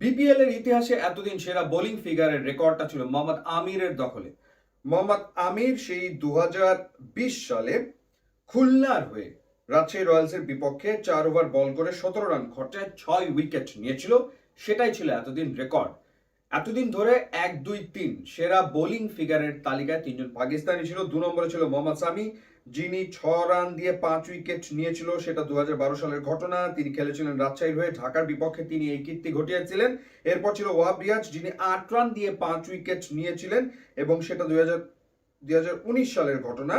BPL এর ইতিহাসে এতদিন সেরা বোলিং ফিগারের রেকর্ডটা ছিল মোহাম্মদ আমিরের দখলে। মোহাম্মদ আমির সেই দু হাজার বিশ সালে খুলনার হয়ে রাজশাহী রয়্যালসের বিপক্ষে চার ওভার বল করে সতেরো রান খরচায় ছয় উইকেট নিয়েছিল। সেটাই ছিল এতদিন রেকর্ড। এতদিন ধরে এক, দুই, তিন সেরা বোলিং ফিগারের তালিকায় তিনজন পাকিস্তানি ছিল। দু নম্বরে ছিল মোহাম্মদ সামি, যিনি ছ রান দিয়ে পাঁচ উইকেট নিয়েছিল, সেটা দু হাজার বারো সালের ঘটনা। তিনি খেলেছিলেন রাজশাহীর হয়ে, ঢাকার বিপক্ষে তিনি এই কীর্তি ঘটিয়েছিলেন। এরপর ছিল ওয়াহাব রিয়াজ, যিনি আট রান দিয়ে পাঁচ উইকেট নিয়েছিলেন এবং সেটা দুই হাজার দুই সালের ঘটনা,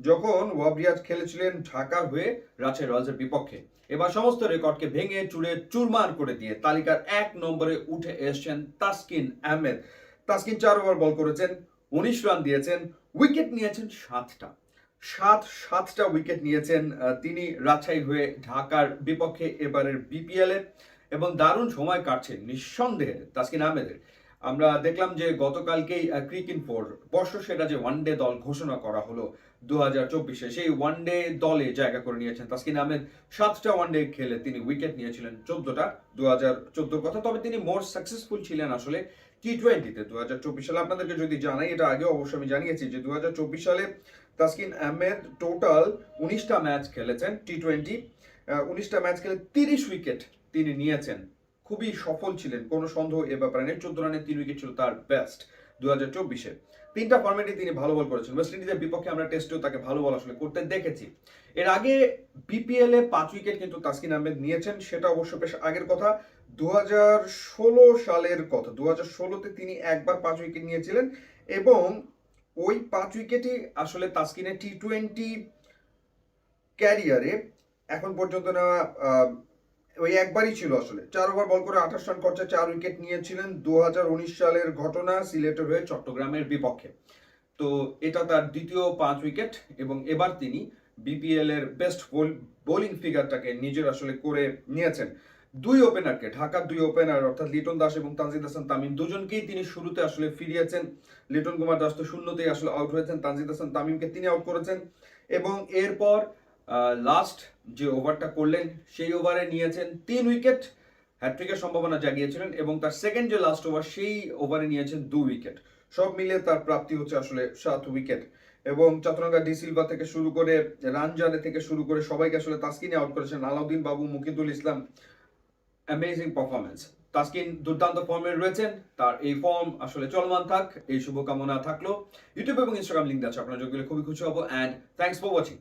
যখন ওয়াহাব রিয়াজ খেলেছিলেন ঢাকার হয়ে রাজশাহী রয়্যালসের বিপক্ষে। এবার সমস্ত রেকর্ডকে ভেঙে চুড়ে চুরমার করে দিয়ে তালিকার এক নম্বরে উঠে এসেছেন তাসকিন আহমেদ। তাসকিন চার ওভার বল করেছেন, উনিশ রান দিয়েছেন, উইকেট নিয়েছেন সাতটা। সাত, সাতটা উইকেট নিয়েছেন তিনি রাজশাহী হয়ে ঢাকার বিপক্ষে এবারের বিপিএল এবং দারুণ সময় কাটছে নিঃসন্দেহে তাসকিন আহমেদের। আমরা দেখলাম যে গতকালকেই ক্রিক ফোর বর্ষ সেরা যে ওয়ানডে দল ঘোষণা করা হলো দু হাজার চব্বিশে। সেই ওয়ানডে দলে জায়গা করে নিয়েছেন তাসকিন আহমেদ। সাতটা ওয়ানডে খেলে তিনি উইকেট নিয়েছিলেন চোদ্দটা দু হাজার চোদ্দোর কথা। তবে তিনি মোর সাকসেসফুল ছিলেন আসলে টি টোয়েন্টিতে দু হাজার চব্বিশ সালে। আপনাদেরকে যদি জানাই, এটা আগে অবশ্যই আমি জানিয়েছি যে দু হাজার চব্বিশ সালে তাসকিন আহমেদ টোটাল উনিশটা ম্যাচ খেলেছেন টি টোয়েন্টি উনিশটা ম্যাচ খেলে তিরিশ উইকেট তিনি নিয়েছেন। খুবই সফল ছিলেন। কোনো সন্দেহ এ ব্যাপারে নেই। চোদ্দ রানের তিন উইকেট ছিল তার বেস্ট দু হাজার চব্বিশে। তিনটা ফর্মেটে তিনি ভালো বল করেছেন। ওয়েস্ট ইন্ডিজের বিপক্ষে আমরা টেস্টেও তাকে ভালো বল আসলে করতে দেখেছি। এর আগে বিপিএল এ পাঁচ উইকেট কিন্তু তাসকিন আহমেদ নিয়েছেন। সেটা অবশ্য বেশ আগের কথা। দু হাজার ষোলো সালের কথা। দু হাজার ষোলোতে তিনি একবার পাঁচ উইকেট নিয়েছিলেন এবং ওই পাঁচ উইকেটই আসলে তাসকিনের টি টোয়েন্টি ক্যারিয়ারে এখন পর্যন্ত আহ, ওই একবারই ছিল আসলে। চার ওভার বল করে আঠাশ রান খরচা চার উইকেট নিয়েছিলেন দু হাজার উনিশ সালের ঘটনা সিলেটের হয়ে চট্টগ্রামের বিপক্ষে। তো এটা তার দ্বিতীয় পাঁচ উইকেট এবং এবার তিনি বিপিএল এর বেস্ট বোলিং ফিগারটাকে নিজের আসলে করে নিয়েছেন। দুই ওপেনারকে ঢাকার দুই ওপেনার অর্থাৎ লিটন দাস এবং তানজিদ হাসান তামিম দুজনকেই তিনি শুরুতে আসলে ফিরিয়েছেন। লিটন কুমার দাস তো শূন্যতেই আসলে আউট হয়েছেন, তানজিদ হাসান তামিমকে তিনি আউট করেছেন। এবং এরপর লাস্ট যে ওভারটা করলেন, সেই ওভারে নিয়েছেন তিন উইকেট হ্যাট্রিকের সম্ভাবনা জাগিয়েছিলেন এবং তার সেকেন্ড যে লাস্ট ওভার সেই ওভারে নিয়েছেন দু উইকেট সব মিলে তার প্রাপ্তি হচ্ছে আসলে সাত উইকেট এবং চতুরঙ্গা ডি সিলভা থেকে শুরু করে রানজানে থেকে শুরু করে সবাইকে আসলে তাস্কিনে আউট করেছেন আলাউদ্দিন বাবু, মুকিদুল ইসলাম। অ্যামেজিং পারফরমেন্স তাসকিন দুর্দান্ত ফর্মে রয়েছেন, তার এই ফর্ম আসলে চলমান থাক, এই শুভকামনা থাকল। ইউটিউব এবং ইনস্টাগ্রাম লিঙ্ক আছে, আপনারা যোগ খুবই খুশি হব। And thanks for watching